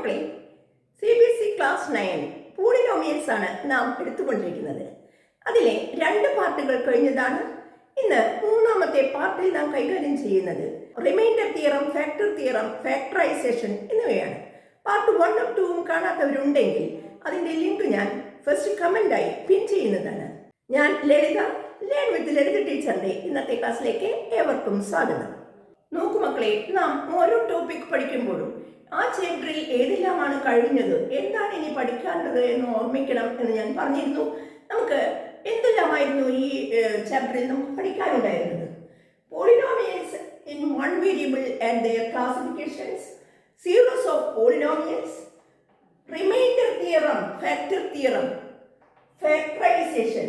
മക്കളെ C B S E class nine polynomials ആണ് നാം എടുത്തുകൊണ്ടിരിക്കുന്നത്. അതിലെ രണ്ട് പാർട്ടുകൾ കഴിഞ്ഞതാണ്. ഇന്ന് മൂന്നാമത്തെ പാർട്ടിൽ നാം കൈകാര്യം ചെയ്യുന്നത് remainder theorem factor theorem factorisation എന്നിവയാണ്. പാർട്ട് വണ്ണും ടൂവും കാണാത്തവരുണ്ടെങ്കിൽ അതിന്റെ ലിങ്ക് ഞാൻ ഫസ്റ്റ് കമന്റായി പിൻ ചെയ്യുന്നതാണ്. ഞാൻ ലളിത ലേൺ വിത്ത് ലളിത ടീച്ചറിന്റെ ഇന്നത്തെ ക്ലാസ്സിലേക്ക് ഏവർക്കും സ്വാഗതം. നോക്കൂ മക്കളെ നാം ഓരോ ടോപ്പിക് പഠിക്കുമ്പോഴും ആ ചാപ്റ്ററിൽ ഏതെല്ലാമാണ് കഴിഞ്ഞത്? എന്താണ് ഇനി പഠിക്കാനുള്ളത് എന്ന് ഓർമ്മിക്കണം എന്ന് ഞാൻ പറഞ്ഞിരുന്നു. നമുക്ക് എന്തെല്ലാമായിരുന്നു ഈ ചാപ്റ്ററിൽ നമുക്ക് പഠിക്കാനുണ്ടായിരുന്നത്? Polynomials in one variable and their classifications zeros of polynomials remainder theorem factor theorem factorisation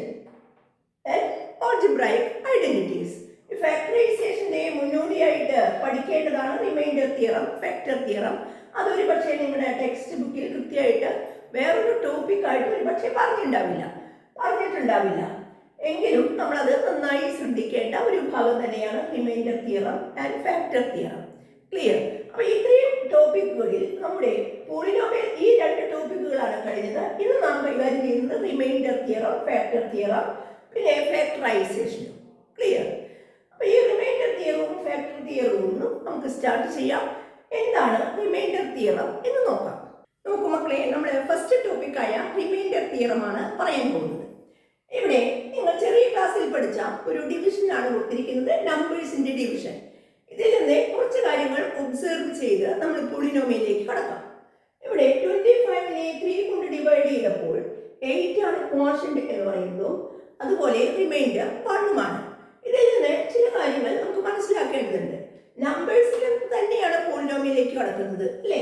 and algebraic identities. ഫാക്ടറൈസേഷന്റെ മുന്നോടിയായിട്ട് പഠിക്കേണ്ടതാണ് റിമൈൻഡർ തിയറം ഫാക്ടർ തിയറം അതൊരു പക്ഷേ നിങ്ങളുടെ ടെക്സ്റ്റ് ബുക്കിൽ കൃത്യമായിട്ട് വേറൊരു ടോപ്പിക്കായിട്ട് ഒരു പക്ഷേ പറഞ്ഞിട്ടുണ്ടാവില്ല. പറഞ്ഞിട്ടുണ്ടാവില്ല. എങ്കിലും നമ്മളത് നന്നായി ശ്രദ്ധിക്കേണ്ട ഒരു ഭാഗം തന്നെയാണ് remainder theorem and factor theorem clear അപ്പോൾ ഇത്രയും ടോപ്പിക്കുകളിൽ നമ്മുടെ പോളിനോമിയൽ ഈ രണ്ട് ടോപ്പിക്കുകളാണ് കഴിഞ്ഞത്. ഇന്ന് നാം കൈകാര്യം ചെയ്യുന്നത് റിമൈൻഡർ തിയറം ഫാക്ടർ തിയറം പിന്നെ ഫാക്ടറൈസേഷൻ ക്ലിയർ അപ്പൊ ഈ റിമൈൻഡർ തിയറവും ഫാക്ടർ തിയറവും നമുക്ക് സ്റ്റാർട്ട് ചെയ്യാം. എന്താണ് റിമൈൻഡർ തിയറം എന്ന് നോക്കാം. നോക്കൂ മക്കളെ നമ്മൾ ഫസ്റ്റ് ടോപ്പിക്കായ റിമൈൻഡർ തിയറമാണ് പറയാൻ പോകുന്നത്. ഇവിടെ നിങ്ങൾ ചെറിയ ക്ലാസ്സിൽ പഠിച്ച ഒരു ഡിവിഷനാണ് കൊടുത്തിരിക്കുന്നത് നമ്പേഴ്സിന്റെ ഡിവിഷൻ ഇതിൽ നിന്ന് കുറച്ച് കാര്യങ്ങൾ ഒബ്സർവ് ചെയ്ത് നമ്മൾ പോളിനോമിയലിലേക്ക് കടക്കാം. ഇവിടെ ട്വന്റി ഫൈവിനെ ത്രീ കൊണ്ട് ഡിവൈഡ് ചെയ്തപ്പോൾ എയ്റ്റ് ആണ് കോഷന്റ് എന്ന് പറയുന്നു അതുപോലെ റിമൈൻഡർ വണ്ണുമാണ് കാര്യങ്ങൾ നമുക്ക് മനസ്സിലാക്കേണ്ടതുണ്ട്. നമ്പേഴ്സിൽ തന്നെയാണ് പോളിനോമിയിലേക്ക് കടക്കുന്നത് അല്ലേ?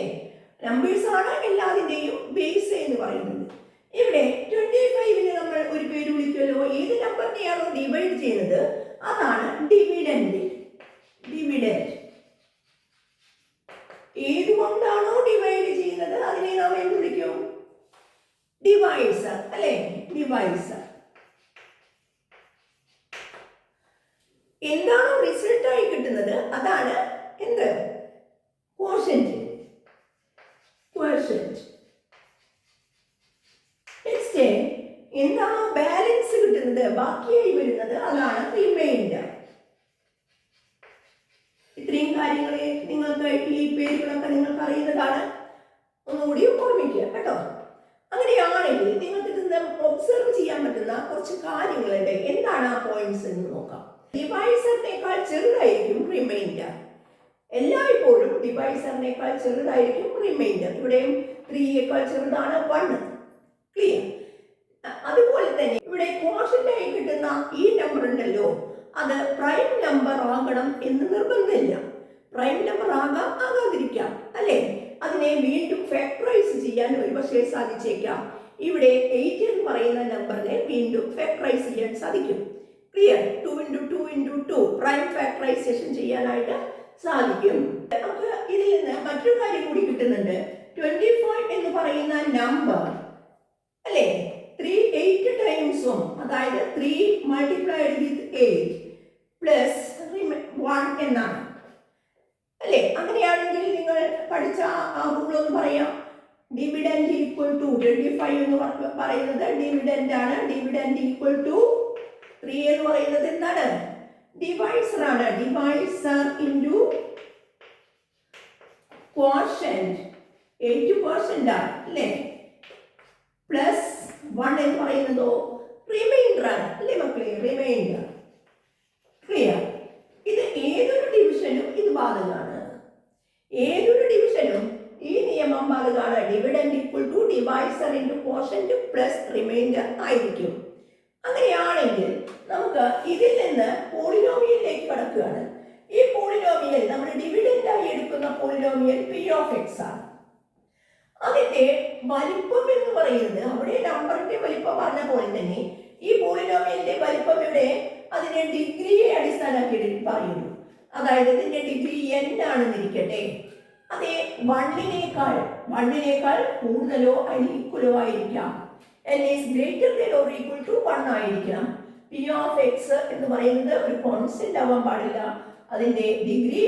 നമ്പേഴ്സ് ആണ് എല്ലാതിന്റെയും ബേസ് എന്ന് പറയുന്നത്. ഇവിടെ ട്വന്റി ഫൈവിന് നമ്മൾ ഒരു പേര് വിളിക്കുമല്ലോ. ഏത് നമ്പറിനെയാണോ ഡിവൈഡ് ചെയ്യുന്നത്? അതാണ് ഡിവിഡൻഡ് ഡിവിഡൻഡ് ഏതുകൊണ്ടാണോ ഡിവൈഡ് ചെയ്യുന്നത്? അതിനെ നാം എന്ത് വിളിക്കും? ഡിവൈസർ അല്ലേ? ഡിവൈസർ എന്താണോ റിസൾട്ടായി കിട്ടുന്നത്? അതാണ് എന്ത്? ക്വോഷ്യന്റ് ക്വോഷ്യന്റ് നെക്സ്റ്റ് എന്താണോ ബാലൻസ് കിട്ടുന്നത്? ബാക്കിയായി വരുന്നത് അതാണ് റിമൈൻഡർ ഇത്രയും കാര്യങ്ങളെ നിങ്ങൾക്ക് ഈ പേരുകളൊക്കെ നിങ്ങൾക്ക് അറിയുന്നതാണ്. ഒന്നുകൂടി ഓർമ്മിക്കുക കേട്ടോ. അങ്ങനെയാണെങ്കിൽ നിങ്ങൾക്ക് ഇതിൽ ഒബ്സർവ് ചെയ്യാൻ പറ്റുന്ന കുറച്ച് കാര്യങ്ങളുണ്ട്. എന്താണ് ആ പോയിന്റ്സ് എന്ന് നോക്കാം. ഡിവൈസറിനേക്കാൾ ചെറുതായിരിക്കും റിമൈൻഡർ എല്ലായ്പ്പോഴും ഡിവൈസറിനേക്കാൾ ചെറുതായിരിക്കും റിമൈൻഡർ ഇവിടെയും ത്രീയേക്കാൾ ചെറുതാണ് വൺ ക്ലിയർ അതുപോലെ തന്നെ ഇവിടെ കോഷന്റായി കിട്ടുന്ന ഈ നമ്പർ ഉണ്ടല്ലോ. അത് പ്രൈം നമ്പർ ആകണം എന്ന് നിർബന്ധമില്ല. പ്രൈം നമ്പർ ആകാം ആകാതിരിക്കാം. അല്ലേ? അതിനെ വീണ്ടും ഫാക്ടറൈസ് ചെയ്യാൻ ഒരുപക്ഷെ സാധിച്ചേക്കാം. ഇവിടെ എയ്റ്റ് എന്ന് പറയുന്ന നമ്പറിനെ വീണ്ടും ഫാക്ടറൈസ് ചെയ്യാൻ സാധിക്കും. Clear two into two into two prime factorisation ചെയ്യാനായിട്ട് സാധിക്കും. നമുക്ക് ഇതിൽ നിന്ന് മറ്റൊരു കാര്യം കൂടി കിട്ടുന്നുണ്ട്. ട്വന്റി ഫൈവ് എന്ന് പറയുന്ന നമ്പർ അല്ലേ? ത്രീ എയ്റ്റ് ടൈംസും അതായത് three multiplied with eight plus one എന്നാണ്. അല്ലേ? അങ്ങനെയാണെങ്കിൽ നിങ്ങൾ പഠിച്ച ആ ഒന്ന് പറയാം. Dividend equal to twenty five എന്ന് പറയുന്നത് ഡിവിഡൻഡ് ആണ്. ഡിവിഡൻഡ് ഈക്വൽ ടു ത്രീ എന്ന് പറയുന്നത് എന്താണ്? ഡിവൈസർ ആണ്. Divisor into quotient eight percent ആണ് അല്ലേ? പ്ലസ് വൺ എന്ന് പറയുന്നതോ റിമൈൻഡർ ആണ് അല്ലേ മക്കളെ? റിമൈൻഡർ ക്ലിയർ ഇത് ഏതൊരു ഡിവിഷനും ഇത് ബാധകമാണ്. ഏതൊരു ഡിവിഷനും ഈ നിയമം ബാധകമാണ്. Dividend equal to divisor into quotient plus remainder ആയിരിക്കും. ഇതിൽ നിന്ന് പോളിനോമിയലിലേക്ക് കടക്കുകയാണ്. ഈ പോളിനോമിയൽ നമ്മൾ ഡിവിഡൻഡ് ആയി എടുക്കുന്ന പോളിനോമിയൽ പി ഓഫ് എക്സ് ആണ്. അതിന്റെ വലിപ്പം എന്ന് പറയുന്നത് അവിടെ നമ്പറിന്റെ വലിപ്പം പറഞ്ഞ പോലെ തന്നെ ഈ പോളിനോമിയലിന്റെ വലിപ്പം ഇവിടെ അതിനെ ഡിഗ്രിയെ അടിസ്ഥാനമാക്കി പറയുന്നു. അതായത് ഇതിന്റെ ഡിഗ്രി എൻ ആണെന്നിരിക്കട്ടെ. അതേ വണ്ണിനേക്കാൾ വണ്ണിനേക്കാൾ കൂടുതലോ അല്ലെങ്കിൽ ഈക്വലോ ആയിരിക്കാം. N is greater than or equal to one ആയിരിക്കണം. പി ഓഫ് എക്സ് എന്ന് പറയുന്നത് ഒരു കോൺസ്റ്റന്റ് ആവാൻ പാടില്ല. അതിന്റെ degree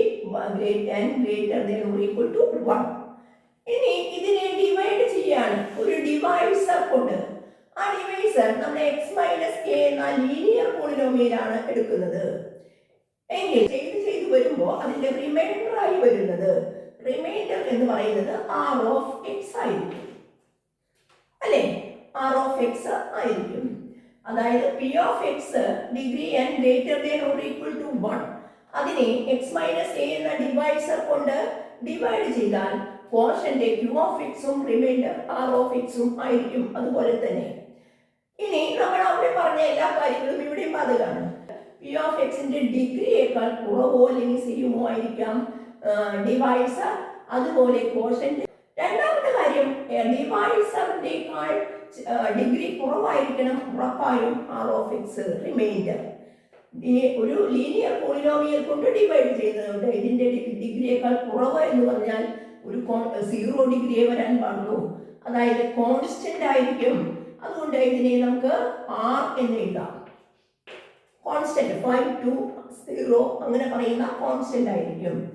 great and greater or equal to one ഇനി ഇതിനെ ഡിവൈഡ് ചെയ്യാണ്. ഒരു ഡിവൈസർ കൊണ്ട്. ആ ഡിവൈസർ നമ്മൾ എക്സ് മൈനസ് കെ എന്ന ലീനിയർ പോളിനോമിയലാണ് എടുക്കുന്നത്. എങ്കിൽ ചെയ്ത് ചെയ്ത് വരുമ്പോൾ അതിന്റെ റിമൈൻഡർ ആയി വരുന്നത്. റിമൈൻഡർ എന്ന് പറയുന്നത് ആർ ഓഫ് എക്സ് ആയിരിക്കും. അല്ലേ? ആർ ഓഫ് എക്സ് ആയിരിക്കും. അതായത് P of X degree N greater than or equal to one അതിനെ എക്സ് മൈനസ് എ എന്ന ഡിവൈസർ കൊണ്ട് ഡിവൈഡ് ചെയ്താൽ കോഷന്റെ ക്യൂ ഓഫ് എക്സും റിമൈൻഡർ ആർ ഓഫ് എക്സും ആയിരിക്കും. അതുപോലെ തന്നെ. ഇനി നമ്മൾ അവിടെ പറഞ്ഞ എല്ലാ കാര്യങ്ങളും ഇവിടെയും ബാധകമാണ് പി ഓഫ് എക്സിന്റെ ഡിഗ്രിയേക്കാൾ കുറവോ അല്ലെങ്കിൽ സെയിമോ ആയിരിക്കാം ഡിവൈസർ അതുപോലെ കോഷന്റെ രണ്ടാമത്തെ കാര്യം ഡിവൈസറിനേക്കാൾ ഡിഗ്രി കുറവായിരിക്കണം ഉറപ്പായും ആർ ഓഫ് എക്സ് റിമൈൻഡർ ഈ ഒരു ലീനിയർ പോളിനോമിയൽ കൊണ്ട് ഡിവൈഡ് ചെയ്യുന്നതുകൊണ്ട് ഇതിന്റെ ഡിഗ്രിയേക്കാൾ കുറവ് എന്ന് പറഞ്ഞാൽ ഒരു സീറോ ഡിഗ്രിയെ വരാൻ പാടുള്ളൂ. അതായത് കോൺസ്റ്റന്റ് ആയിരിക്കും. അതുകൊണ്ട് ഇതിനെ നമുക്ക് ആർ എന്ന് എഴുതാം. കോൺസ്റ്റന്റ് ഫൈവ് ടു സീറോ അങ്ങനെ പറയുന്ന കോൺസ്റ്റന്റ് ആയിരിക്കും.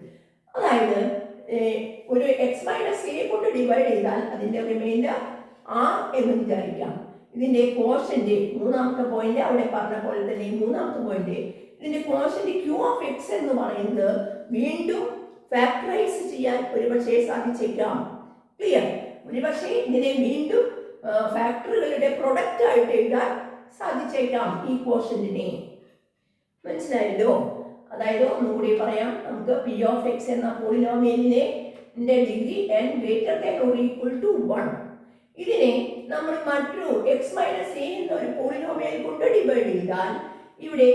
അതായത് ഒരു എക്സ് മൈനസ് എ കൊണ്ട് ഡിവൈഡ് ചെയ്താൽ അതിന്റെ റിമൈൻഡർ ആർ എന്ന് വിചാരിക്കാം. ഇതിന്റെ കോഷന്റെ മൂന്നാമത്തെ പോയിന്റ് അവിടെ പറഞ്ഞ പോലെ തന്നെ മൂന്നാമത്തെ പോയിന്റ് ഇതിന്റെ കോഷന്റെ ക്യൂ ഓഫ് എക്സ് എന്ന് പറയുന്നത് വീണ്ടും ഫാക്ടറൈസ് ചെയ്യാൻ ഒരുപക്ഷെ സാധിച്ചേക്കാം. ക്ലിയർ ഒരുപക്ഷെ ഇതിനെ വീണ്ടും ഫാക്ടറികളുടെ പ്രൊഡക്റ്റ് ആയിട്ട് എഴുതാൻ സാധിച്ചേക്കാം ഈ കോഷന്റിനെ മനസ്സിലായല്ലോ? അതായത് ഒന്നുകൂടി പറയാം. നമുക്ക് പി ഓഫ് എക്സ് എന്ന പോളിനോമിയലിനെ degree N greater than or equal to one ഇതിനെ നമ്മൾ മറ്റൊരു എക്സ് മൈനസ് എ എന്ന ഒരു പോളിനോമിയൽ കൊണ്ട് ഡിവൈഡ് ചെയ്താൽ ഇവിടെ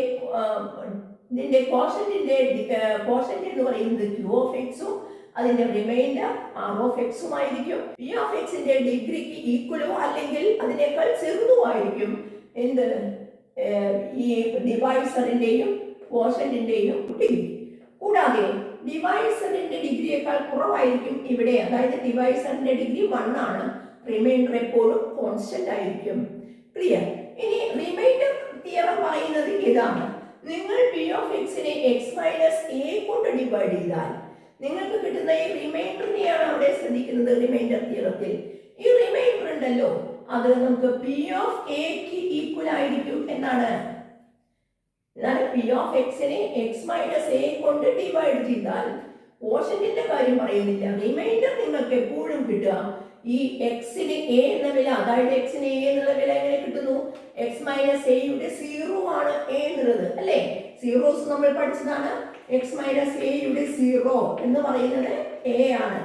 ഇതിന്റെ കോഷന്റിന്റെ കോഷന്റ് എന്ന് പറയുന്നത് ക്യൂ ഓഫ് എക്സും അതിന്റെ റിമൈൻഡർ ആർ ഓഫ് എക്സും ആയിരിക്കും. പി ഓഫ് എക്സിന്റെ ഡിഗ്രിക്ക് ഈക്വലോ അല്ലെങ്കിൽ അതിനേക്കാൾ ചെറുതും ആയിരിക്കും. എന്ത്? ഈ ഡിവൈസറിന്റെയും കോഷന്റിന്റെയും ഡിഗ്രി കൂടാതെ ഡിവൈസറിന്റെ ഡിഗ്രിയേക്കാൾ കുറവായിരിക്കും ഇവിടെ. അതായത് ഡിവൈസറിന്റെ ഡിഗ്രി വൺ ആണ്. റിമൈൻഡർ എപ്പോഴും കോൺസ്റ്റന്റ് ആയിരിക്കും. ക്ലിയർ ഇനി റിമൈൻഡർ തിയറം പറയുന്നത് ഇതാണ്. നിങ്ങൾ പി ഓഫ് എക്സിനെ എക്സ് മൈനസ് എ കൊണ്ട് ഡിവൈഡ് ചെയ്താൽ നിങ്ങൾക്ക് കിട്ടുന്ന ഈ റിമൈൻഡറിനെയാണ് അവിടെ ശ്രദ്ധിക്കുന്നത് റിമൈൻഡർ തിയറത്തിൽ ഈ റിമൈൻഡർ ഉണ്ടല്ലോ. അത് നമുക്ക് പി ഓഫ് എക്ക് ഈക്വൽ ആയിരിക്കും എന്നാണ്. എന്നാൽ പി ഓഫ് എക്സിനെ എക്സ് മൈനസ് എ കൊണ്ട് ഡിവൈഡ് ചെയ്താൽ കോഷന്റിന്റെ കാര്യം പറയുന്നില്ല. റിമൈൻഡർ നിങ്ങൾക്ക് എപ്പോഴും കിട്ടുക. ഈ എക്സിന് എ എന്ന വില അതായത് എക്സിന് എ എന്നുള്ള വില എങ്ങനെ കിട്ടുന്നു? എക്സ് മൈനസ് എയുടെ സീറോ ആണ് എ എന്നുള്ളത് അല്ലേ? സീറോസ് നമ്മൾ പഠിച്ചതാണ്. എക്സ് മൈനസ് എയുടെ സീറോ എന്ന് പറയുന്നത് എ ആണ്.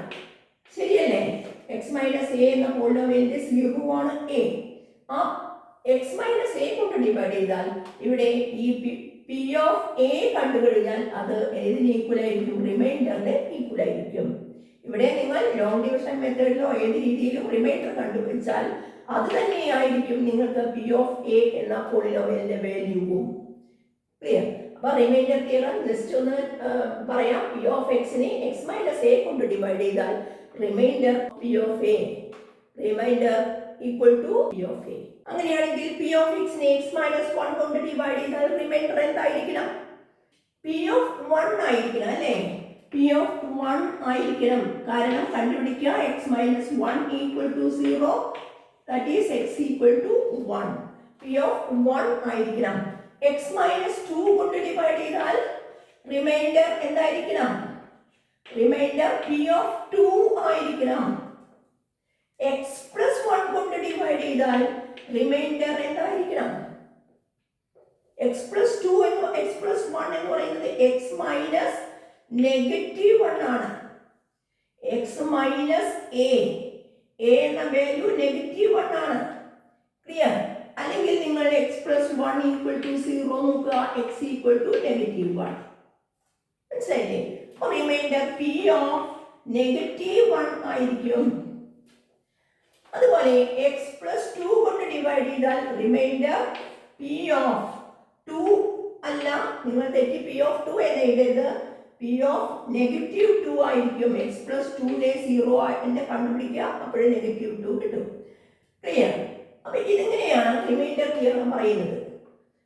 ശരിയല്ലേ? എക്സ് മൈനസ് എ എന്ന പോളിനോമിയലിന്റെ സീറോ ആണ് എ ആ എക്സ് മൈനസ് എ കൊണ്ട് ഡിവൈഡ് ചെയ്താൽ ഇവിടെ ഈ പി ഓഫ് എ കണ്ടു കഴിഞ്ഞാൽ അത് ഏതിന് ഈക്വൽ ആയിരിക്കും? റിമൈൻഡറിന് ഈക്വൽ ആയിരിക്കും. ഇവിടെ നിങ്ങൾ ലോങ് ഡിവിഷൻ മെത്തേഡിലോ ഏത് രീതിയിലും റിമൈൻഡർ കണ്ടുപിടിച്ചാൽ അത് തന്നെയായിരിക്കും നിങ്ങൾക്ക് പി ഓഫ് എ എന്ന പോളിനോമിയലിന്റെ വാല്യൂവും ക്ലിയർ അപ്പൊ റിമൈൻഡർ തിയറം ജസ്റ്റ് ഒന്ന് പറയാം. പി ഓഫ് എക്സിനെ എക്സ് മൈനസ് എ കൊണ്ട് ഡിവൈഡ് ചെയ്താൽ remainder P of A remainder equal to P of A അങ്ങനെയാണെങ്കിൽ പി ഓഫ് എക്സിനെ എക്സ് മൈനസ് വൺ കൊണ്ട് ഡിവൈഡ് ചെയ്താൽ റിമൈൻഡർ എന്തായിരിക്കണം? പി ഓഫ് വൺ ആയിരിക്കണം അല്ലേ? പി ഓഫ് വൺ ആയിരിക്കണം. കാരണം കണ്ടുപിടിക്കുക X minus one equal to zero that is X equal to one P of one ആയിരിക്കണം. എക്സ് മൈനസ് ടു കൊണ്ട് ഡിവൈഡ് ചെയ്താൽ റിമൈൻഡർ എന്തായിരിക്കണം? റിമൈൻഡർ പി ഓഫ് ടു ആയിരിക്കണം. എക്സ് പ്ലസ് വൺ കൊണ്ട് ഡിവൈഡ് ചെയ്താൽ റിമൈൻഡർ എന്തായിരിക്കണം? എക്സ് പ്ലസ് ടു എന്ന് X plus one എന്ന് പറയുന്നത് എക്സ് മൈനസ് നെഗറ്റീവ് വൺ ആണ്. എക്സ് മൈനസ് എ എന്ന വാല്യൂ നെഗറ്റീവ് വൺ ആണ്. ക്ലിയർ അല്ലെങ്കിൽ നിങ്ങൾ X plus one equal to zero നോക്കുക. X equal to negative one മനസ്സിലായില്ലേ? Remainder P of negative one ആയിരിക്കും. അതുപോലെ എക്സ് പ്ലസ് ടു കൊണ്ട് ഡിവൈഡ് ചെയ്താൽ റിമൈൻഡർ പി ഓഫ് ടു അല്ല നിങ്ങൾ തെറ്റി പി ഓഫ് ടു എന്ന് എഴുതരുത്. പി ഓഫ് നെഗറ്റീവ് ടു ആയിരിക്കും. എക്സ് പ്ലസ് ടുവിനെ സീറോ എന്നെ കണ്ടുപിടിക്കുക അപ്പോൾ നെഗറ്റീവ് ടു കിട്ടും. ക്ലിയർ അപ്പൊ ഇതിങ്ങനെയാണ് റിമൈൻഡർ തിയറം പറയുന്നത്?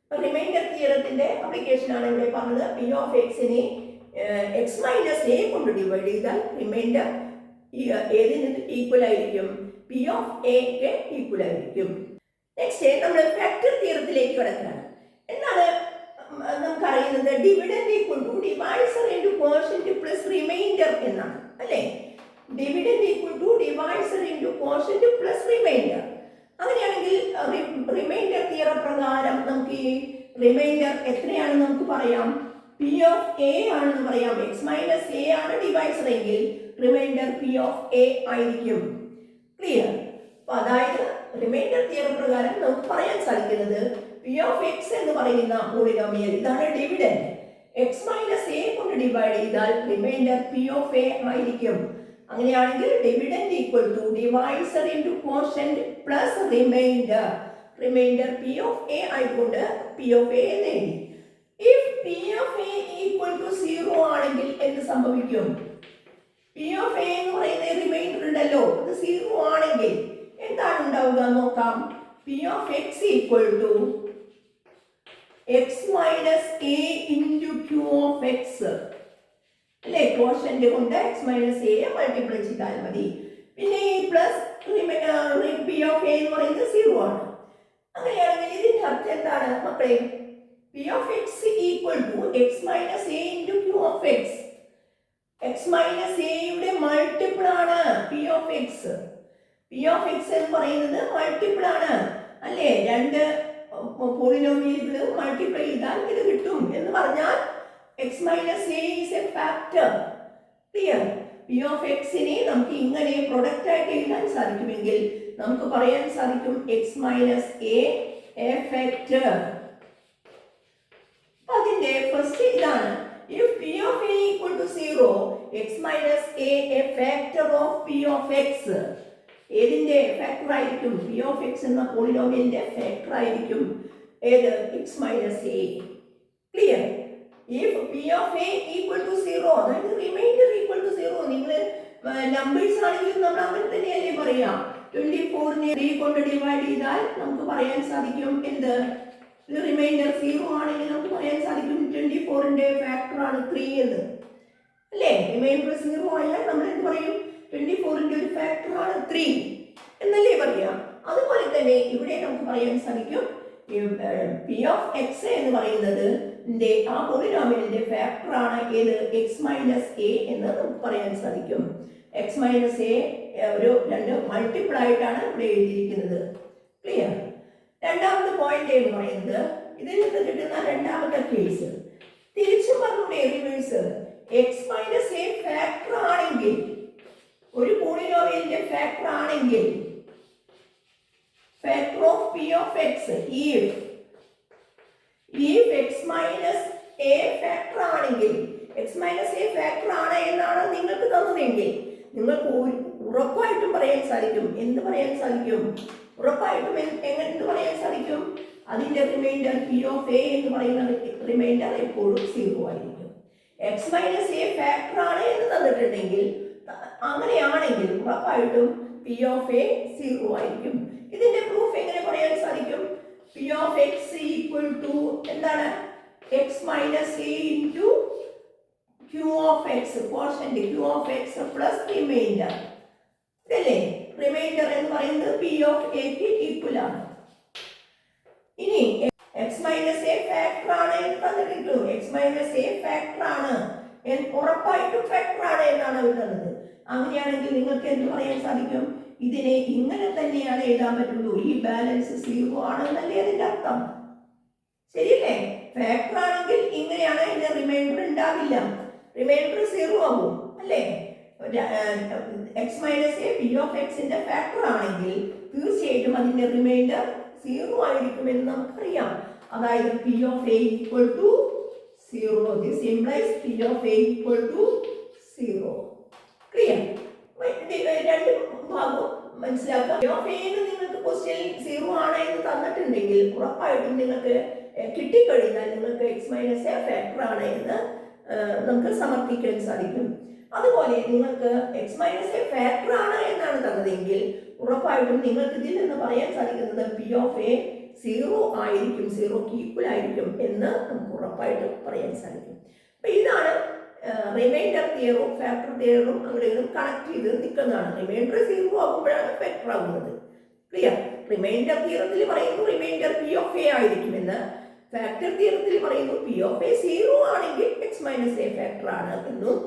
അപ്പോൾ റിമൈൻഡർ തിയറത്തിന്റെ അപ്ലിക്കേഷൻ ആണ് ഇവിടെ പറഞ്ഞത്. പി ഓഫ് എക്സിനെ എക്സ് മൈനസ് എ കൊണ്ട് ഡിവൈഡ് ചെയ്താൽ റിമൈൻഡർ ഏതിന് ഈക്വൽ ആയിരിക്കും? പി ഓഫ് എക്ക് ഈക്വൽ ആയിരിക്കും. നെക്സ്റ്റ് നമ്മൾ ഫാക്ടർ തിയറത്തിലേക്ക് കിടക്കുകയാണ്. എന്താണ് ഉം, നമുക്ക് അറിയുന്നത് dividend equal to divisor into quotient plus remainder എന്നാണ് അല്ലേ? Dividend equal to divisor into quotient plus remainder അങ്ങനെയാണെങ്കിൽ റിമൈൻഡർ തിയറ പ്രകാരം നമുക്ക് ഈ റിമൈൻഡർ എത്രയാണെന്ന് നമുക്ക് പറയാം? പി ഓഫ് എ ആണെന്ന് പറയാം. എക്സ് മൈനസ് എ ആണ് ഡിവൈസർ എങ്കിൽ റിമൈൻഡർ പി ഓഫ് എ ആയിരിക്കും. അപ്പൊ അതായത് റിമൈൻഡർ തിയറി പ്രകാരം നമുക്ക് പറയാൻ സാധിക്കുന്നത് പി ഓഫ് എക്സ് എന്ന് പറയുന്ന പോളിനോമിയൽ ഇതാണ് ഡിവിഡൻഡ് എക്സ് മൈനസ് എ കൊണ്ട് ഡിവൈഡ് ചെയ്താൽ റിമൈൻഡർ പി ഓഫ് എ ആയിരിക്കും. അങ്ങനെയാണെങ്കിൽ dividend equal to divisor into quotient plus remainder remainder p of a ആയിക്കൊണ്ട് പി ഓഫ് എ നേടി. If p of a equal to zero ആണെങ്കിൽ എന്ത് സംഭവിക്കും? P of A എന്ന് പറയുന്ന റിമൈൻഡർ ഉണ്ടല്ലോ. അത് സീറോ ആണെങ്കിൽ എന്താണ് ഉണ്ടാവുക നോക്കാം. P of x equal to x minus a into q of x അല്ലേ? കോഷന്റെ കൊണ്ട് എക്സ് മൈനസ് എ മൾട്ടിപ്ലൈ ചെയ്താൽ മതി. പിന്നെ ഈ പ്ലസ് പി ഓഫ് എ എന്ന് പറയുന്നത് സീറോ ആണ്. അങ്ങനെയാണെങ്കിൽ ഇതിന്റെ അർത്ഥം എന്താണ് മക്കളെ? P of x equal to x minus a into q of x x minus എയുടെ മൾട്ടിപ്പിൾ ആണ് p of x p of x എന്ന് പറയുന്നത് മൾട്ടിപ്പിൾ ആണ്. അല്ലേ? രണ്ട് പോളിനോമിയലുകൾ മൾട്ടിപ്ലൈ ചെയ്താൽ ഇത് കിട്ടും എന്ന് പറഞ്ഞാൽ x minus a is a factor clear p of എക്സിനെ നമുക്ക് ഇങ്ങനെ പ്രൊഡക്റ്റ് ആയിട്ട് എഴുതാൻ സാധിക്കുമെങ്കിൽ നമുക്ക് പറയാൻ സാധിക്കും x minus a a factor അതിന്റെ ഫസ്റ്റ് ഇതാണ്. If p of a equal to 0 x minus a a factor of p of x. ഏതിന്റെ ഫാക്ടർ ആയിരിക്കും? പി ഓഫ് എക്സ് എന്ന പോളിനോമിയലിന്റെ ഫാക്ടർ ആയിരിക്കും. ഏത്? X minus a clear if p of a equal to zero അതായത് remainder equal to zero നിങ്ങൾ numbers ആണെങ്കിലും നമ്മൾ അങ്ങനെ തന്നെയല്ലേ പറയാം. ട്വന്റി ഫോറിനെ ത്രീ കൊണ്ട് ഡിവൈഡ് ചെയ്താൽ നമുക്ക് പറയാൻ സാധിക്കും എന്ത്? റിമൈൻഡർ സീറോ ആണെങ്കിൽ നമുക്ക് പറയാൻ സാധിക്കും ട്വന്റി ഫോറിന്റെ ഫാക്ടർ ആണ് ത്രീ എന്ന്. അല്ലേ? റിമൈൻഡർ സീറോ ആയാൽ നമ്മൾ എന്ത് പറയും? ട്വന്റി ഫോറിന്റെ ഒരു ഫാക്ടറാണ് ത്രീ എന്നല്ലേ പറയാം? അതുപോലെ തന്നെ ഇവിടെ നമുക്ക് പറയാൻ സാധിക്കും പി ഓഫ് എക്സ് എന്ന് പറയുന്നത് ആ പോളിനോമിയലിന്റെ ഫാക്ടർ ആണ് ഏത്? എക്സ് മൈനസ് എ എന്ന് നമുക്ക് പറയാൻ സാധിക്കും. എക്സ് മൈനസ് എ ഒരു രണ്ട് മൾട്ടിപ്പിൾ ആയിട്ടാണ് ഇവിടെ എഴുതിയിരിക്കുന്നത്. ക്ലിയർ രണ്ടാമത്തെ പോയിന്റ് എന്ന് പറയുന്നത് ഇതിൽ നിന്ന് കിട്ടുന്ന രണ്ടാമത്തെ കേസ് തിരിച്ചു പറഞ്ഞൂടെ reverse x minus a factor ആണെങ്കിൽ ഒരു പോളിനോമിയലിന്റെ ഫാക്ടർ ആണെങ്കിൽ factor of p of x x minus a factor ആണെങ്കിൽ എക്സ് മൈനസ് എ ഫാക്ടർ ആണ് എന്നാണ് നിങ്ങൾക്ക് തന്നതെങ്കിൽ നിങ്ങൾക്ക് ഉറപ്പായിട്ടും പറയാൻ സാധിക്കും. എന്ത് പറയാൻ സാധിക്കും? ഉറപ്പായിട്ടും എങ്ങനെ എന്ത് പറയാൻ സാധിക്കും? അതിന്റെ റിമൈൻഡർ പി ഓഫ് എ എന്ന് പറയുന്ന റിമൈൻഡർ എപ്പോഴും സീറോ ആയിരിക്കും. എക്സ് മൈനസ് എ ഫാക്ടർ ആണ് എന്ന് തന്നിട്ടുണ്ടെങ്കിൽ അങ്ങനെയാണെങ്കിൽ ഉറപ്പായിട്ടും പി ഓഫ് എ സീറോ ആയിരിക്കും. ഇതിന്റെ പ്രൂഫ് എങ്ങനെ പറയാൻ സാധിക്കും? P of x equal to എന്താണ്? X minus a into q of x quotient q of x plus remainder ഇതല്ലേ? റിമൈൻഡർ എന്ന് പറയുന്നത് പി ഓഫ് എക്ക് ഈക്വൽ ആണ്. ഇനി എക്സ് മൈനസ് എ ഫാക്ടർ ആണ് എന്ന് തന്നിട്ടുള്ളൂ എക്സ് മൈനസ് എ ഫാക്ടർ ആണ്. ഉറപ്പായിട്ടും ഫാക്ടർ ആണ് എന്നാണ് അവർ തന്നത് അങ്ങനെയാണെങ്കിൽ നിങ്ങൾക്ക് എന്ത് പറയാൻ സാധിക്കും? ഇതിനെ ഇങ്ങനെ തന്നെയാണ് എഴുതാൻ പറ്റുള്ളൂ. ഈ ബാലൻസ് സീറോ ആണെന്നല്ലേ അതിന്റെ അർത്ഥം. ശരിയല്ലേ? ഫാക്ടർ ആണെങ്കിൽ ഇങ്ങനെയാണ് ഇതിന് റിമൈൻഡർ ഉണ്ടാവില്ല. റിമൈൻഡർ സീറോ ആകും അല്ലേ? X minus a p of എക്സിന്റെ ഫാക്ടർ ആണെങ്കിൽ തീർച്ചയായിട്ടും അതിന്റെ റിമൈൻഡർ സീറോ ആയിരിക്കുമെന്ന് നമുക്കറിയാം. അതായത് p of a equal to zero this implies p of a equal to zero clear രണ്ട് ഭാഗവും എന്ന് നിങ്ങൾക്ക് ക്വസ്റ്റ്യൻ സീറോ ആണ് എന്ന് തന്നിട്ടുണ്ടെങ്കിൽ ഉറപ്പായിട്ടും നിങ്ങൾക്ക് കിട്ടിക്കഴിഞ്ഞാൽ നിങ്ങൾക്ക് എക്സ് മൈനസ് എ ഫാക്ടർ ആണ് എന്ന് നമുക്ക് സമർപ്പിക്കാൻ സാധിക്കും. അതുപോലെ നിങ്ങൾക്ക് എക്സ് മൈനസ് എ ഫാക്ടർ ആണ് എന്നാണ് തന്നതെങ്കിൽ ഉറപ്പായിട്ടും നിങ്ങൾക്ക് ഇതിൽ നിന്ന് പറയാൻ സാധിക്കുന്നത് പി ഓഫ് എ സീറോ ആയിരിക്കും സീറോക്ക് ഈക്വൽ ആയിരിക്കും എന്ന് നമുക്ക് ഉറപ്പായിട്ടും പറയാൻ സാധിക്കും. അപ്പൊ ഇതാണ് റിമൈൻഡർ തിയറും ഫാക്ടർ തിയറും അങ്ങനെയും കണക്ട് ചെയ്ത് നിൽക്കുന്നതാണ്. റിമൈൻഡർ സീറോ ആകുമ്പോഴാണ് ഫാക്ടർ ആകുന്നത് ക്ലിയർ റിമൈൻഡർ തിയറത്തിൽ പറയുന്നു റിമൈൻഡർ പി ഓഫ് എ ആയിരിക്കുമെന്ന് ഫാക്ടർ തിയറത്തിൽ പറയുന്നു പി ഓഫ് എ സീറോ ആണെങ്കിൽ എക്സ് മൈനസ് എ ഫാക്ടർ ആണ് എന്നും.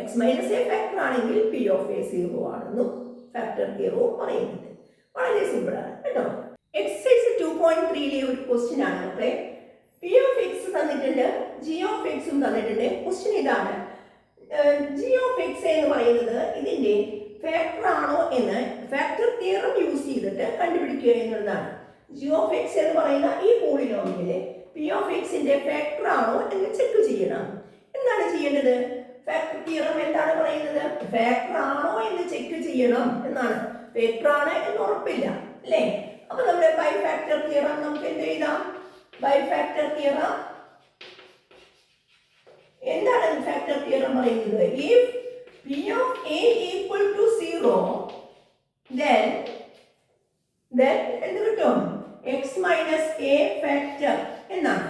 എക്സ് മൈനസ് എ ഫാക്ടർ ആണെങ്കിൽ പി ഓഫ് എ സീറോ ആണെന്നും ഫാക്ടർ തിയറോ പറയുന്നുണ്ട്. വളരെ സിമ്പിൾ ആണ് കേട്ടോ. എക്സസൈസ് ടു പോയിന്റ് ത്രീയിലെ ഒരു ക്വസ്റ്റ്യൻ ആണ്. പി ഓഫ് എക്സ് തന്നിട്ടുണ്ട് ജി ഓഫ് എക്സും തന്നിട്ടുണ്ട്. ക്വസ്റ്റ്യൻ ഇതാണ്. ജി ഓഫ് എക്സ് എന്ന് പറയുന്നത് ഇതിന്റെ ഫാക്ടർ ആണോ എന്ന് ഫാക്ടർ തിയറം യൂസ് ചെയ്തിട്ട് കണ്ടുപിടിക്കുക എന്നുള്ളതാണ്. ജി ഓഫ് എക്സ് എന്ന് പറയുന്ന ഈ പോളിനോമിയൽ പി ഓഫ് എക്സിന്റെ ഫാക്ടർ ആണോ എന്ന് ചെക്ക് ചെയ്യണം. എന്താണ് ചെയ്യേണ്ടത്? ഫാക്ടർ തിയറം എന്താണ് പറയുന്നത്? ഫാക്ടർ ആണോ എന്ന് ചെക്ക് ചെയ്യണം എന്നാണ്. ഫാക്ടർ ആണ് എന്ന് ഉറപ്പില്ല അല്ലേ? അപ്പൊ നമ്മുടെ ബൈ ഫാക്ടർ തിയറം നമുക്ക് എന്ത് ചെയ്താം ബൈ ഫാക്ടർ തിയറം എന്താണ് ഫാക്ടർ തിയറം പറയുന്നത്? If p of a equal to zero then then എന്ത് കിട്ടും? എക്സ് മൈനസ് എ ഫാക്ടർ എന്നാണ്.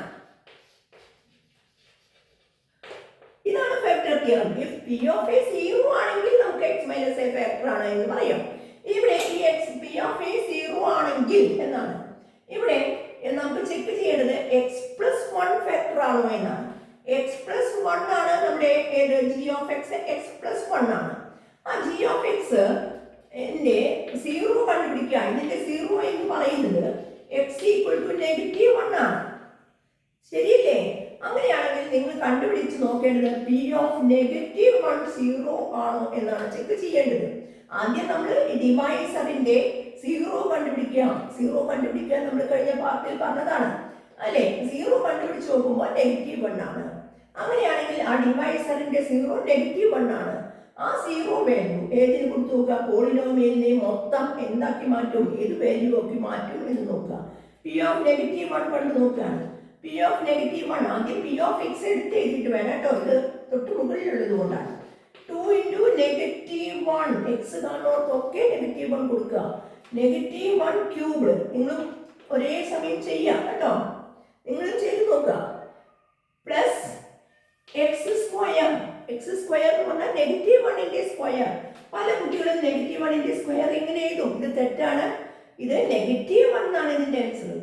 ഇതാണ് factor theorem if p of a zero ആണെങ്കിൽ നമുക്ക് എക്സ് മൈനസ് എ ഫാക്ടർ ആണ് എന്ന് പറയാം. ഇവിടെ ഈ x p of a zero ആണെങ്കിൽ എന്നാണ്? ഇവിടെ നമുക്ക് ചെക്ക് ചെയ്യേണ്ടത് എക്സ് പ്ലസ് വൺ ഫാക്ടർ ആണോ എന്നാണ്. എക്സ് പ്ലസ് വൺ ആണ് നമ്മുടെ ഏത്? G of x x plus one ആണ്. ആ ജി ഓഫ് എക്സ് എന്റെ സീറോ കണ്ടുപിടിക്കുക. ഇതിന്റെ സീറോ എന്ന് പറയുന്നത് x equal to negative one ആണ്. ശരിയല്ലേ? അങ്ങനെയാണെങ്കിൽ നിങ്ങൾ കണ്ടുപിടിച്ച് നോക്കേണ്ടത് p of negative one zero ആണോ എന്നാണ് ചെക്ക് ചെയ്യേണ്ടത്. ആദ്യം നമ്മൾ ഡിവൈസറിന്റെ സീറോ കണ്ടുപിടിക്കാം സീറോ കണ്ടുപിടിക്കാൻ നമ്മൾ കഴിഞ്ഞ പാർട്ടിൽ പറഞ്ഞതാണ്. അല്ലേ? സീറോ കണ്ടുപിടിച്ച് നോക്കുമ്പോൾ നെഗറ്റീവ് വൺ ആണ്. അങ്ങനെയാണെങ്കിൽ ആ ഡിവൈസറിന്റെ സീറോ നെഗറ്റീവ് വൺ ആണ്. ആ സീറോ വാല്യൂ ഏതിന് കൊടുത്തു നോക്കുക? പോളിനോമിയലിനെ മൊത്തം എന്താക്കി മാറ്റും? ഏത് വാല്യൂ ആക്കി മാറ്റും എന്ന് നോക്കുക. പി ഓഫ് നെഗറ്റീവ് വൺ കണ്ട് നോക്കുകയാണ്. പി ഓഫ് നെഗറ്റീവ് വൺ ആദ്യം പി ഓഫ് എക്സ് എടുത്ത് എഴുതിയിട്ട് വേണം കേട്ടോ. ഇത് തൊട്ട് മുകളിലുള്ളത് കൊണ്ടാണ്. Two into negative one x കാണുന്നവർക്കൊക്കെ negative one കൊടുക്കുക. നെഗറ്റീവ് വൺ ക്യൂബ് നിങ്ങൾ ഒരേ സമയം ചെയ്യാം കേട്ടോ. നിങ്ങൾ ചെയ്ത് നോക്കുക. Plus x square x square എന്ന് പറഞ്ഞാൽ നെഗറ്റീവ് വണ്ണിന്റെ സ്ക്വയർ പല കുട്ടികളും നെഗറ്റീവ് വണ്ണിന്റെ സ്ക്വയർ ഇങ്ങനെ എഴുതും. ഇത് തെറ്റാണ്. ഇത് നെഗറ്റീവ് വൺ എന്നാണ് ഇതിന്റെ ആൻസർ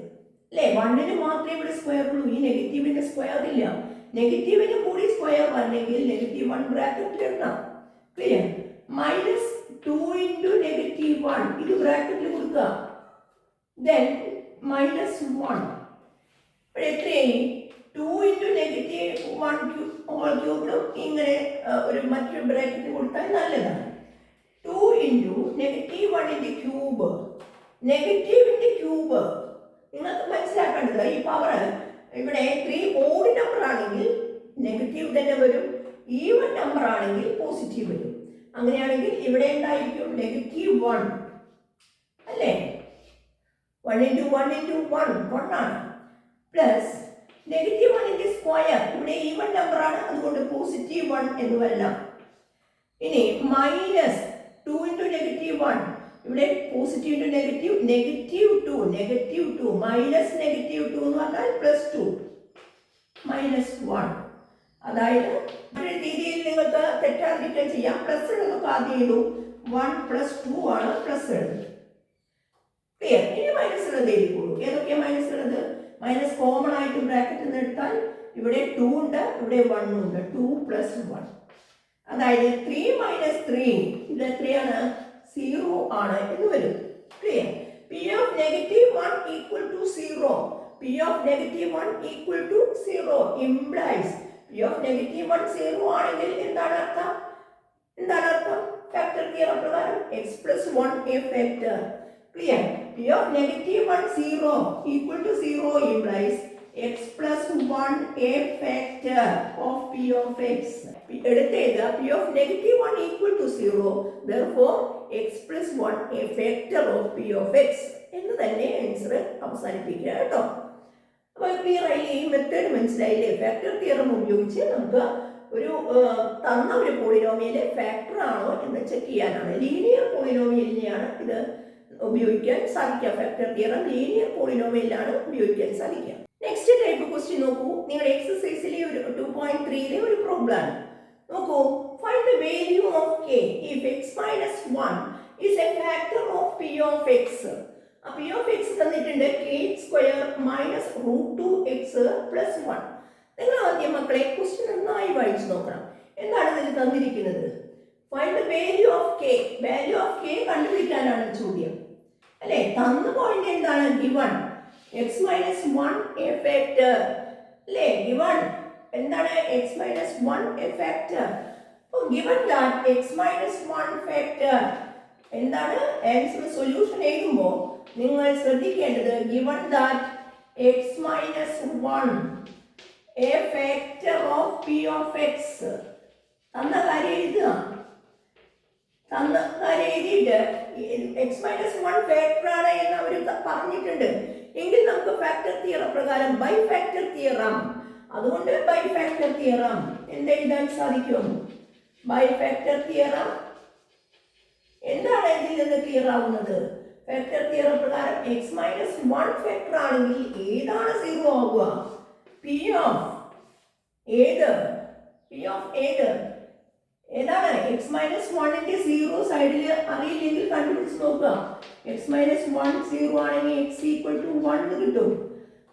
അല്ലേ? വണ്ണിന് മാത്രമേ ഇവിടെ സ്ക്വയർ ഉള്ളൂ. ഈ നെഗറ്റീവിന്റെ സ്ക്വയർ ഇല്ല. നെഗറ്റീവിന് കൂടി സ്ക്വയർ വരണമെങ്കിൽ നെഗറ്റീവ് വൺ ബ്രാക്കറ്റിൽ ഇടണം. Clear minus two into negative one ഇത് ബ്രാക്കറ്റിൽ കൊടുക്കുക. ദെൻ മൈനസ് വൺ എത്രയായി two into negative one whole ക്യൂബിലും ഇങ്ങനെ ഒരു മറ്റൊരു ബ്രാക്കറ്റ് കൊടുത്താൽ നല്ലതാണ്. ടു ഇന്റു നെഗറ്റീവ് വണ്ണിന്റെ ക്യൂബ് നെഗറ്റീവിന്റെ ക്യൂബ് നിങ്ങൾക്ക് മനസ്സിലാക്കേണ്ടത് ഈ പവർ ഇവിടെ ത്രീ ഓഡ് നമ്പർ ആണെങ്കിൽ നെഗറ്റീവ് തന്നെ വരും. ഈവൻ നമ്പർ ആണെങ്കിൽ പോസിറ്റീവ് വരും. അങ്ങനെയാണെങ്കിൽ ഇവിടെ എന്തായിരിക്കും? നെഗറ്റീവ് വൺ അല്ലേ? One into one into one one ആണ്. പ്ലസ് നെഗറ്റീവ് വണ്ണിന്റെ സ്ക്വയർ ഇവിടെ ഈവൻ നമ്പർ ആണ്. അതുകൊണ്ട് പോസിറ്റീവ് വൺ എന്ന് വരണം. ഇനി minus two into negative one ഇവിടെ positive into negative negative two negative two minus negative two എന്ന് പറഞ്ഞാൽ പ്ലസ് ടു മൈനസ് വൺ അതായത് ഒരു രീതിയിൽ നിങ്ങൾക്ക് തെറ്റാതിരിക്കാൻ ചെയ്യാം. പ്ലസ് ഉള്ളതൊക്കെ ആദ്യം ചെയ്തു വൺ പ്ലസ് ടു ആണ് പ്ലസ് ഉള്ളത് ക്ലിയർ ഇനി മൈനസ് ഉള്ളത് എഴുതിക്കോളൂ? ഏതൊക്കെയാണ് മൈനസ് ഉള്ളത്? മൈനസ് കോമൺ ആയിട്ട് ബ്രാക്കറ്റിൽ നിന്ന് എടുത്താൽ ഇവിടെ ടു ഉണ്ട് ഇവിടെ വൺ ഉണ്ട്. ടു പ്ലസ് വൺ അതായത് ത്രീ മൈനസ് ത്രീ ഇത് എത്രയാണ്? സീറോ ആണ് എന്ന് വരും. Clear p of negative one equal to zero p of negative one equal to zero implies p of negative one zero ആണെങ്കിൽ എന്താണ് അർത്ഥം? എന്താണ് അർത്ഥം? ഫാക്ടർ തിയറം പ്രകാരം x plus one a factor clear of negative one zero equal to zero implies x plus one a factor of p of x എടുത്ത് എഴുതുക p of negative one equal to zero therefore x plus one a factor of p of x എന്ന് തന്നെ answer അവസാനിപ്പിക്കുക കേട്ടോ. അപ്പോൾ ക്ലിയറായി ഈ method മനസ്സിലായില്ലേ? ഫാക്ടർ തിയറം ഉപയോഗിച്ച് നമുക്ക് ഒരു തന്ന ഒരു പോളിനോമിയലെ ഫാക്ടർ ആണോ എന്ന് ചെക്ക് ചെയ്യാനാണ്. ലീനിയർ പോളിനോമിയലിനെയാണ് ഇത് ഉപയോഗിക്കാൻ സാധിക്കുക. ഫാക്ടർ തിയറം ലീനിയർ പോളിനോമിയലാണ് ഉപയോഗിക്കാൻ സാധിക്കുക. നെക്സ്റ്റ് ടൈപ്പ് ക്വസ്റ്റ്യൻ നോക്കൂ. നിങ്ങൾ എക്സസൈസിലെ ഒരു ടു പോയിന്റ് ത്രീയിലെ ഒരു പ്രോബ്ലം ആണ്. നോക്കൂ. Find the value of k if x minus one is a factor of p of x p of x തന്നിട്ടുണ്ട് k square minus root two x plus one നിങ്ങൾ ആദ്യം മക്കളെ ക്വസ്റ്റ്യൻ നന്നായി വായിച്ചു നോക്കണം. എന്താണ് ഇതിൽ തന്നിരിക്കുന്നത്? Find value of k value of k കണ്ടുപിടിക്കാനാണ് ചോദ്യം. അല്ലേ? തന്ന പോയിന്റ് എന്താണ്? Given x minus one a factor അല്ലേ? ഗിവൺ എന്താണ് x minus one effect given that x minus one എന്താണ്? ആൻസർ സൊല്യൂഷൻ എഴുതുമ്പോൾ നിങ്ങൾ ശ്രദ്ധിക്കേണ്ടത് given that x minus one a factor of p of x തന്ന കാര്യം എഴുതുക. തന്ന എഴുതിയിട്ട് എക്സ് മൈനസ് വൺ ഫാക്ടറാണ് എന്ന് അവർ പറഞ്ഞിട്ടുണ്ട്. എങ്കിൽ നമുക്ക് ഫാക്ടർ തിയറം പ്രകാരം ബൈ ഫാക്ടർ തിയറം അതുകൊണ്ട് ബൈ ഫാക്ടർ തിയറം എന്തെഴുതാൻ സാധിക്കും? ബൈ ഫാക്ടർ തിയറം എന്താണ് ഇതിൽ നിന്ന് ക്ലിയർ ആവുന്നത്? ഫാക്ടർ തിയറം പ്രകാരം എക്സ് മൈനസ് വൺ ഫാക്ടർ ആണെങ്കിൽ ഏതാണ് സീറോ ആവുക? പി ഓഫ് ഏത്? പി ഓഫ് ഏത്? ഏതാണ് എക്സ് മൈനസ് വണ്ണിന്റെ സീറോ സൈഡിൽ അറിയില്ലെങ്കിൽ കണ്ടുപിടിച്ച് നോക്കുക. എക്സ് മൈനസ് വൺ സീറോ ആണെങ്കിൽ എക്സ് ഈക്വൽ ടു വൺ കിട്ടും.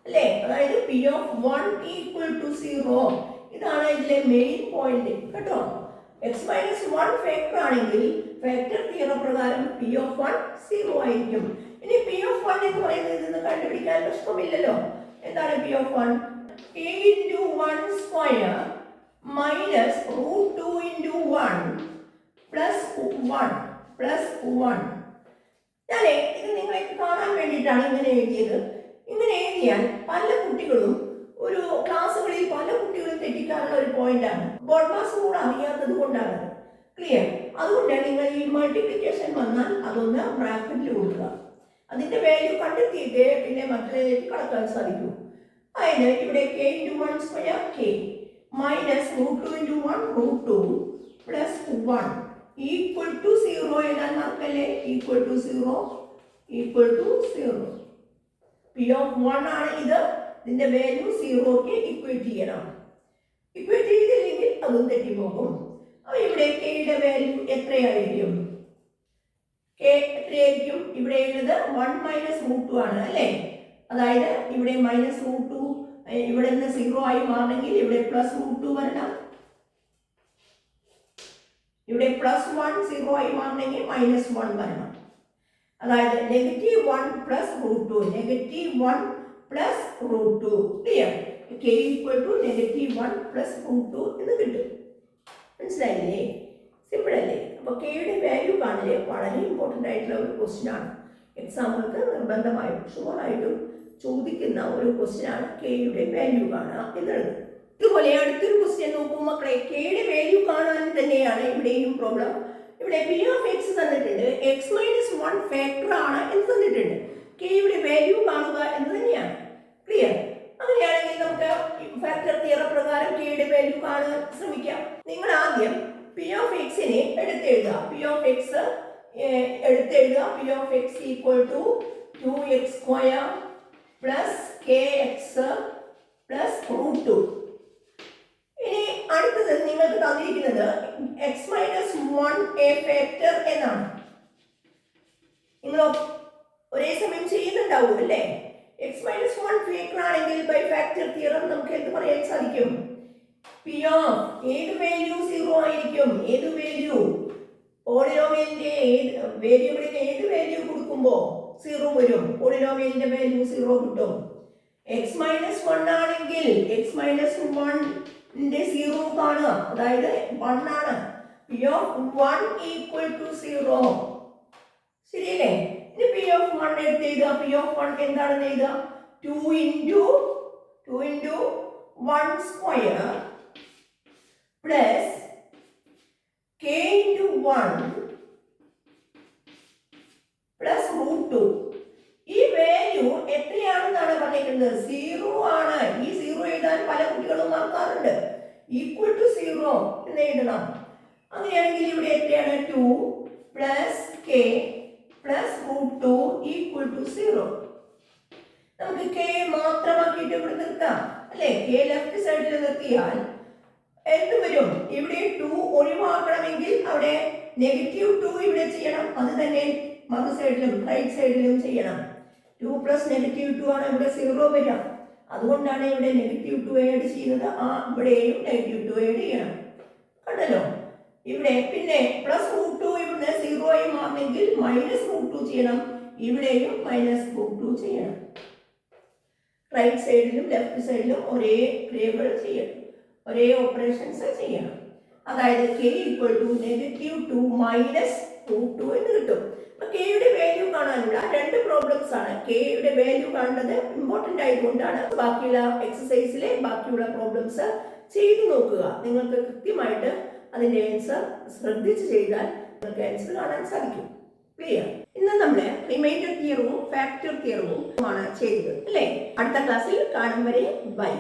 അല്ലേ? അതായത് p of one equal to zero ഇതാണ് ഇതിലെ മെയിൻ പോയിന്റ് കേട്ടോ? എക്സ് മൈനസ് വൺ ഫാക്ടർ ആണെങ്കിൽ ഫാക്ടർ തിയറം പ്രകാരം പി ഓഫ് വൺ സീറോ ആയിരിക്കും. ഇനി പി ഓഫ് വൺ എന്ന് പറയുന്നത് ഇതൊന്നും കണ്ടുപിടിക്കാൻ പ്രശ്നമില്ലല്ലോ. എന്താണ് p of one a into one square minus root two into one plus one plus one ഞാനേ ഇത് നിങ്ങൾക്ക് കാണാൻ വേണ്ടിയിട്ടാണ് ഇങ്ങനെ എഴുതിയത്. ഇങ്ങനെ എഴുതിയാൽ പല കുട്ടികളും ഒരു ക്ലാസ്സുകളിൽ പല കുട്ടികളും തെറ്റിക്കാനുള്ള ഒരു പോയിന്റാണ് ബോർഡ് മാസ് കൂടെ അറിയാത്തത് കൊണ്ടാണ്. ക്ലിയർ അതുകൊണ്ടാണ് നിങ്ങൾ ഈ മൾട്ടിപ്ലിക്കേഷൻ വന്നാൽ അതൊന്ന് ബ്രാക്കറ്റിൽ കൊടുക്കുക. അതിന്റെ വാല്യൂ കണ്ടെത്തിയിട്ട് പിന്നെ മറ്റേതിലേക്ക് കടക്കാൻ സാധിക്കൂ. അതായത് ഇവിടെ k into one square k minus root two into one root two plus one equal to zero എഴുതാൻ മറക്കല്ലേ equal to zero equal to zero p of one ആണ് ഇത്. ഇതിന്റെ വാല്യൂ സീറോക്ക് ഇക്വേറ്റ് ചെയ്യണം. ഇക്വേറ്റ് ചെയ്തില്ലെങ്കിൽ അതും തെറ്റിപ്പോകും. അപ്പോൾ ഇവിടെ കെയുടെ വാല്യൂ എത്രയായിരിക്കും? കെ എത്രയായിരിക്കും? ഇവിടെ ഉള്ളത് വൺ മൈനസ് റൂട്ട് ടു ആണ് അല്ലേ? അതായത് ഇവിടെ മൈനസ് റൂട്ട് ടു ഇവിടെ നിന്ന് സീറോ ആയി മാറണമെങ്കിൽ ഇവിടെ പ്ലസ് റൂട്ട് ടു വരണം. ഇവിടെ പ്ലസ് വൺ സീറോ ആയി മാറണമെങ്കിൽ മൈനസ് വൺ വരണം. അതായത് negative one plus root two negative one plus root two clear k equal to negative one plus root two എന്ന് കിട്ടും. മനസ്സിലായില്ലേ? സിമ്പിൾ അല്ലേ? അപ്പോൾ കെയുടെ വാല്യൂ കാണില്ലേ വളരെ ഇമ്പോർട്ടന്റ് ആയിട്ടുള്ള ഒരു ക്വസ്റ്റ്യൻ ആണ്. എക്സാമ്പിൾക്ക് നിർബന്ധമായും ഷുവറായിട്ടും ചോദിക്കുന്ന ഒരു ക്വസ്റ്റ്യനാണ് കെയുടെ വാല്യൂ കാണുക എന്നുള്ളത്. ഇതുപോലെ അടുത്തൊരു ക്വസ്റ്റ്യൻ നോക്കും മക്കളെ കെയുടെ വാല്യൂ കാണാൻ തന്നെയാണ് ഇവിടെയും പ്രോബ്ലം ഇവിടെ പി ഓഫ് എക്സ് തന്നിട്ടുണ്ട്. എക്സ് മൈനസ് വൺ ഫാക്ടർ ആണ് എന്ന് തന്നിട്ടുണ്ട്. കെയുടെ വാല്യൂ കാണുക എന്ന് തന്നെയാണ്. ക്ലിയർ അങ്ങനെയാണെങ്കിൽ നമുക്ക് ഫാക്ടർ തിയറ പ്രകാരം കെയുടെ വാല്യൂ കാണാൻ ശ്രമിക്കാം. നിങ്ങൾ ആദ്യം പി ഓഫ് എക്സിനെ എടുത്തെഴുതുക. P of x എടുത്തെഴുതുക. P of x equal to two x square plus k x plus root two. ഇനി അടുത്തത് നിങ്ങൾക്ക് തന്നിരിക്കുന്നത് x minus one a factor എന്നാണ്. നിങ്ങൾ ഒരേ സമയം ചെയ്യുന്നുണ്ടാവും അല്ലേ? എക്സ് മൈനസ് വൺ ഫാക്ടർ ആണെങ്കിൽ ബൈ ഫാക്ടർ തിയറം നമുക്ക് എന്ത് പറയാൻ സാധിക്കും? പി ഓഫ് ഏത് വാല്യൂ സീറോ ആയിരിക്കും? ഏത് വാല്യൂ? പോളിനോമിയലിന്റെ ഏത് വേരിയബിളിന് ഏത് വാല്യൂ കൊടുക്കുമ്പോൾ സീറോ വരും. പോളിനോമിയലിന്റെ വാല്യൂ സീറോ കിട്ടും. എക്സ് മൈനസ് വൺ ആണെങ്കിൽ എക്സ് മൈനസ് വണ്ണിന്റെ സീറോ കാണുക. അതായത് വൺ ആണ്. P of one equal to zero ശരിയല്ലേ? ഇനി പി ഓഫ് വൺ എടുത്ത് എഴുതുക. പി ഓഫ് വൺ എന്താണെന്ന് എഴുതുക? Two into two into one square plus k into one plus root two ഈ വാല്യൂ എത്രയാണെന്നാണ് പറഞ്ഞിരിക്കുന്നത്? സീറോ ആണ്. ഈ സീറോ എഴുതാൻ പല കുട്ടികളും മറക്കാറുണ്ട്. ഈക്വൽ ടു സീറോ എന്ന് എഴുതണം. അങ്ങനെയാണെങ്കിൽ ഇവിടെ എത്രയാണ്? Two plus k plus root two equal to zero നമുക്ക് കെ മാത്രമാക്കിയിട്ട് ഇവിടെ നിർത്താം. അല്ലേ? കെ ലെഫ്റ്റ് സൈഡിൽ നിർത്തിയാൽ എന്ത് വരും? ഇവിടെ ടു ഒഴിവാക്കണമെങ്കിൽ അവിടെ നെഗറ്റീവ് ടു ഇവിടെ ചെയ്യണം. അത് തന്നെ മറു സൈഡിലും റൈറ്റ് സൈഡിലും ചെയ്യണം. ടു പ്ലസ് നെഗറ്റീവ് ടു ആണ് ഇവിടെ സീറോ വരിക. അതുകൊണ്ടാണ് ഇവിടെ നെഗറ്റീവ് ടു ആയിട്ട് ചെയ്യുന്നത്. ആ ഇവിടെയും നെഗറ്റീവ് ടു ആയിട്ട് ചെയ്യണം. കണ്ടല്ലോ? ഇവിടെ പിന്നെ പ്ലസ് റൂട്ട് ടു ഇവിടെ സീറോ ആയി മാറണമെങ്കിൽ മൈനസ് റൂട്ട് ടു ചെയ്യണം. ഇവിടെയും മൈനസ് റൂട്ട് ടു ചെയ്യണം. റൈറ്റ് സൈഡിലും ലെഫ്റ്റ് സൈഡിലും ഒരേ ക്രിയകൾ ചെയ്യണം. ഒരേ ഓപ്പറേഷൻസ് ചെയ്യണം. അതായത് k equal to negative two minus root two എന്ന് കിട്ടും അപ്പൊ കെയുടെ വാല്യൂ കാണാനുള്ള രണ്ട് പ്രോബ്ലംസ് ആണ്. കെയുടെ വാല്യൂ കാണേണ്ടത് ഇമ്പോർട്ടന്റ് ആയതുകൊണ്ടാണ്. ബാക്കിയുള്ള എക്സസൈസിലെ ബാക്കിയുള്ള പ്രോബ്ലംസ് ചെയ്തു നോക്കുക. നിങ്ങൾക്ക് കൃത്യമായിട്ട് അതിന്റെ ആൻസർ ശ്രദ്ധിച്ച് ചെയ്താൽ നിങ്ങൾക്ക് ആൻസർ കാണാൻ സാധിക്കും. ക്ലിയർ ഇന്ന് നമ്മൾ റിമൈൻഡർ തിയറവും ഫാക്ടർ തിയറവും ആണ് ചെയ്തത്. അല്ലേ? അടുത്ത ക്ലാസ്സിൽ കാണും വരെ. ബൈ